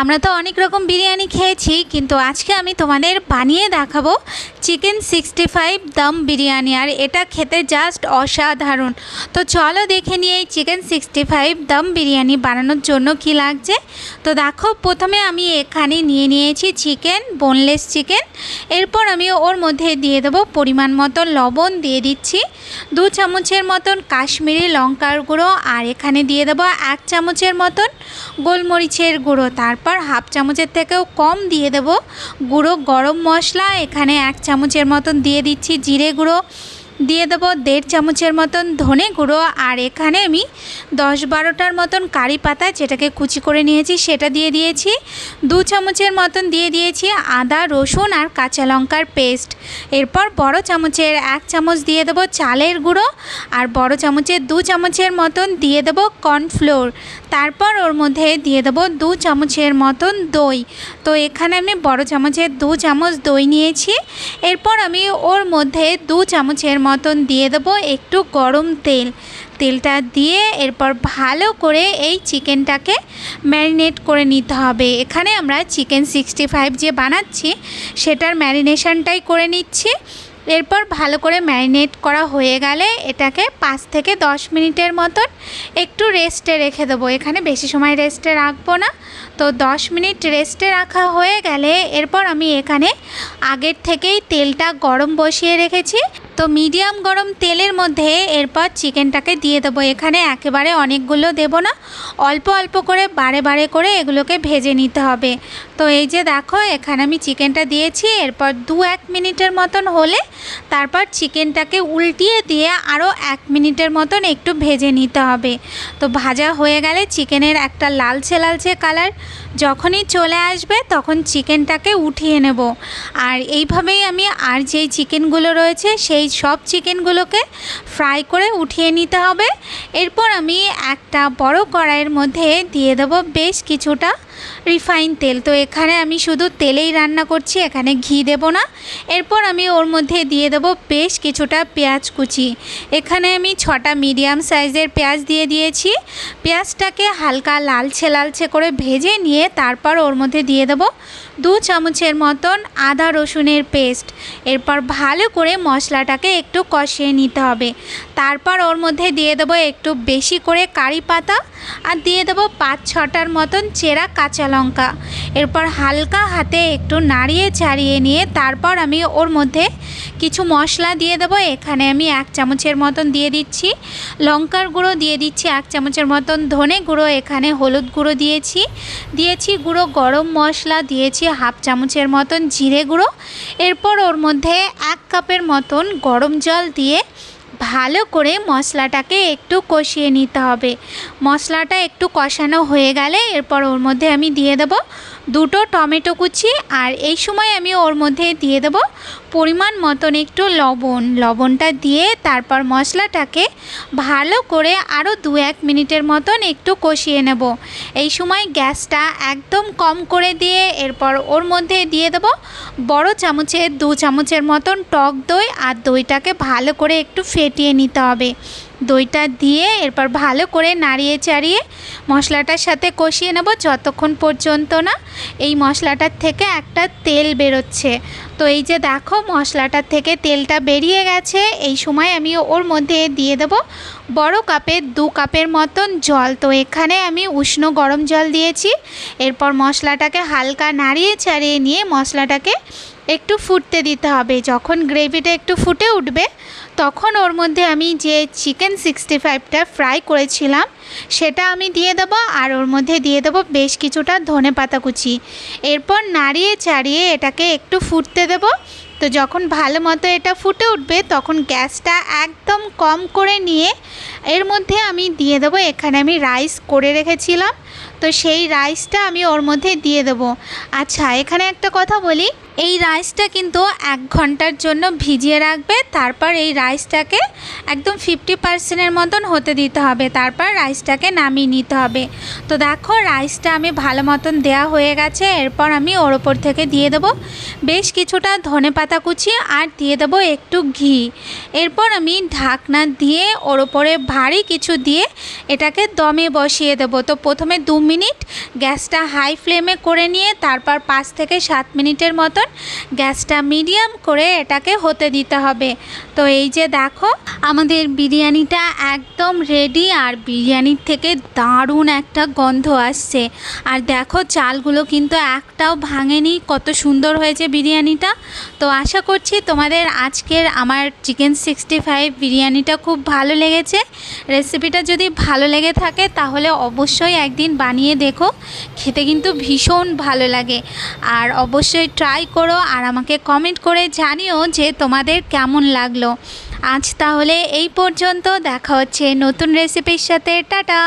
আমরা তো অনেক রকম বিরিয়ানি খেয়েছি, কিন্তু আজকে আমি তোমাদের বানিয়ে দেখাবো chicken sixty five dum biryani, আর এটা খেতে জাস্ট অসাধারণ। তো চলো দেখে নিয়ে এই chicken sixty five dum biryani বানানোর জন্য কি লাগছে। তো দেখো, প্রথমে আমি এখানে নিয়ে নিয়েছি চিকেন বোনলেস চিকেন। এরপর আমি ওর মধ্যে দিয়ে দেবো পরিমাণ মতো লবণ দিয়ে দিচ্ছি, দু চামচের মতন কাশ্মীরি লঙ্কার গুঁড়ো, আর এখানে দিয়ে দেবো এক চামচের মতন গোলমরিচের গুঁড়ো। তারপর হাফ চামচের থেকেও কম দিয়ে দেব। গুঁড়ো গরম মশলা, এখানে এক চামচের মতন দিয়ে দিচ্ছি জিরে গুঁড়ো। দিয়ে দেবো দেড় চামচের মতন ধনে গুঁড়ো। আর এখানে আমি দশ বারোটার মতন কারি পাতা যেটাকে কুচি করে নিয়েছি, সেটা দিয়ে দিয়েছি। দু চামচের মতন দিয়ে দিয়েছি আদা, রসুন আর কাঁচা লঙ্কার পেস্ট। এরপর বড় চামচের এক চামচ দিয়ে দেবো চালের গুঁড়ো। আর বড় চামচের দু চামচের মতন দিয়ে দেবো কর্নফ্লোর। তারপর ওর মধ্যে দিয়ে দেবো দু চামচের মতন দই। তো এখানে আমি বড় চামচের দু চামচ দই নিয়েছি। এরপর আমি ওর মধ্যে দু চামচের দিয়ে দেবো একটু গরম তেল। তেলটা দিয়ে এরপর ভালো করে এই চিকেনটাকে ম্যারিনেট করে নিতে হবে। এখানে আমরা চিকেন সিক্সটি ফাইভ যে বানাচ্ছি, সেটার ম্যারিনেশনটাই করে নিচ্ছি। এরপর ভালো করে ম্যারিনেট করা হয়ে গেলে এটাকে পাঁচ থেকে দশ মিনিটের মতন একটু রেস্টে রেখে দেবো। এখানে বেশি সময় রেস্টে রাখব না। তো দশ মিনিট রেস্টে রাখা হয়ে গেলে এরপর আমি এখানে আগের থেকেই তেলটা গরম বসিয়ে রেখেছি। তো মিডিয়াম গরম তেলের মধ্যে এরপর চিকেনটাকে দিয়ে দেবো। এখানে একেবারে অনেকগুলো দেবো না, অল্প অল্প করে বারে বারে করে এগুলোকে ভেজে নিতে হবে। তো এই যে দেখো, এখানে আমি চিকেনটা দিয়েছি। এরপর দু এক মিনিটের মতন হলে তারপর চিকেনটাকে উল্টিয়ে দিয়ে আরও এক মিনিটের মতন একটু ভেজে নিতে হবে। তো ভাজা হয়ে গেলে চিকেনের একটা লালচে লালচে কালার যখনই চলে আসবে তখন চিকেনটাকে উঠিয়ে নেব। আর এইভাবেই আমি আর যেই চিকেনগুলো রয়েছে সেই সব চিকেনগুলোকে ফ্রাই করে উঠিয়ে নিতে হবে। এরপর আমি একটা বড় কড়াইয়ের মধ্যে দিয়ে দেবো বেশ কিছুটা রিফাইন তেল। তো এখানে আমি শুধু তেলেই রান্না করছি, এখানে ঘি দেব না। এরপর আমি ওর মধ্যে দিয়ে দেব বেশ কিছুটা পেঁয়াজ কুচি। এখানে আমি ছটা মিডিয়াম সাইজের পেঁয়াজ দিয়ে দিয়েছি। পেঁয়াজটাকে হালকা লালছে লালছে করে ভেজে নিয়ে তারপর ওর মধ্যে দিয়ে দেব দু চামচের মতন আদা রসুনের পেস্ট। এরপর ভালো করে মশলাটাকে একটু কষিয়ে নিতে হবে। তারপর ওর মধ্যে দিয়ে দেবো একটু বেশি করে কারি পাতা আর দিয়ে দেবো পাঁচ ছটার মতন চেরা কাঁচা লঙ্কা। এরপর হালকা হাতে একটু নাড়িয়ে চাড়িয়ে নিয়ে তারপর আমি ওর মধ্যে কিছু মশলা দিয়ে দেবো। এখানে আমি এক চামচের মতন দিয়ে দিচ্ছি। লঙ্কার গুঁড়ো দিয়ে দিচ্ছি এক চামচের মতন। ধনে গুঁড়ো এখানে হলুদ গুঁড়ো দিয়েছি। দিয়েছি গুঁড়ো গরম মশলা, দিয়েছি হাফ চামচের মতন জিরে গুঁড়ো। এরপর ওর মধ্যে এক কাপের মতন গরম জল দিয়ে ভালো করে মশলাটাকে একটু কষিয়ে নিতে হবে। মশলাটা একটু কষানো হয়ে গেলে এরপর ওর মধ্যে আমি দিয়ে দেব দুটো টমেটো কুচি আর এই সময় আমি ওর মধ্যে দিয়ে দেব পরিমাণ মতন একটু লবণ, লবণটা দিয়ে তারপর মশলাটাকে ভালো করে আরও দু এক মিনিটের মতন একটু কষিয়ে নেব। এই সময় গ্যাসটা একদম কম করে দিয়ে এরপর ওর মধ্যে দিয়ে দেব বড় চামচের দু চামচের মতন টক দই আর দইটাকে ভালো করে একটু ফেটিয়ে নিতে হবে। দইটা দিয়ে এরপর ভালো করে নাড়িয়ে চাড়িয়ে মশলাটার সাথে কষিয়ে নেব যতক্ষণ পর্যন্ত না এই মশলাটার থেকে একটা তেল বেরোচ্ছে। তো এই যে দেখো মশলাটার থেকে তেলটা বেরিয়ে গেছে, এই সময় আমি ওর মধ্যে দিয়ে দেব বড় কাপে দু কাপের মতন জল। তো এখানে আমি উষ্ণ গরম জল দিয়েছি। এরপর মশলাটাকে হালকা নাড়িয়ে ছাড়িয়ে নিয়ে মশলাটাকে একটু ফুটতে দিতে হবে। যখন গ্রেভিটা একটু ফুটে উঠবে, তখন ওর মধ্যে আমি যে চিকেন সিক্সটি ফাইভটা ফ্রাই করেছিলাম, সেটা আমি দিয়ে দেবো আর ওর মধ্যে দিয়ে দেবো বেশ কিছুটা ধনে পাতা কুচি। এরপর নাড়িয়ে চাড়িয়ে এটাকে একটু ফুটতে দেবো। তো যখন ভালো মতো এটা ফুটে উঠবে, তখন গ্যাসটা একদম কম করে নিয়ে এর মধ্যে আমি দিয়ে দেবো। এখানে আমি রাইস করে রেখেছিলাম। তো সেই রাইসটা আমি ওর মধ্যে দিয়ে দেবো। আচ্ছা এখানে একটা কথা বলি। এই রাইসটা কিন্তু এক ঘণ্টার জন্য ভিজিয়ে রাখবে। তারপর এই রাইসটাকে একদম ফিফটি পার্সেন্টের মতন হতে দিতে হবে। তারপর রাইসটাকে নামিয়ে নিতে হবে। তো দেখো, রাইসটা আমি ভালো মতন দেওয়া হয়ে গেছে। এরপর আমি ওর ওপর থেকে দিয়ে দেবো। বেশ কিছুটা ধনে পাতা কুচি আর দিয়ে দেবো একটু ঘি। এরপর আমি ঢাকনা দিয়ে ওর ওপরে ভারী কিছু দিয়ে এটাকে দমে বসিয়ে দেবো। তো প্রথমে দু মিনিট গ্যাসটা হাই ফ্লেমে করে নিয়ে তারপর পাঁচ থেকে সাত মিনিটের মতন গ্যাসটা মিডিয়াম করে এটাকে হতে দিতে হবে। তো এই যে দেখো, আমাদের বিরিয়ানিটা একদম রেডি আর বিরিয়ানির থেকে দারুণ একটা গন্ধ আসছে। আর দেখো, চালগুলো কিন্তু একটাও ভাঙেনি। কত সুন্দর হয়েছে বিরিয়ানিটা। তো আশা করছি তোমাদের আজকের আমার চিকেন সিক্সটি ফাইভ বিরিয়ানিটা খুব ভালো লেগেছে। রেসিপিটা যদি ভালো লেগে থাকে, তাহলে অবশ্যই একদিন বানিয়ে দেখো। খেতে কিন্তু ভীষণ ভালো লাগে। আর অবশ্যই ট্রাই করো আর আমাকে কমেন্ট করে জানিও যে তোমাদের কেমন লাগল। আজ তাহলে এই পর্যন্ত দেখা হচ্ছে নতুন রেসিপির সাথে। টাটা!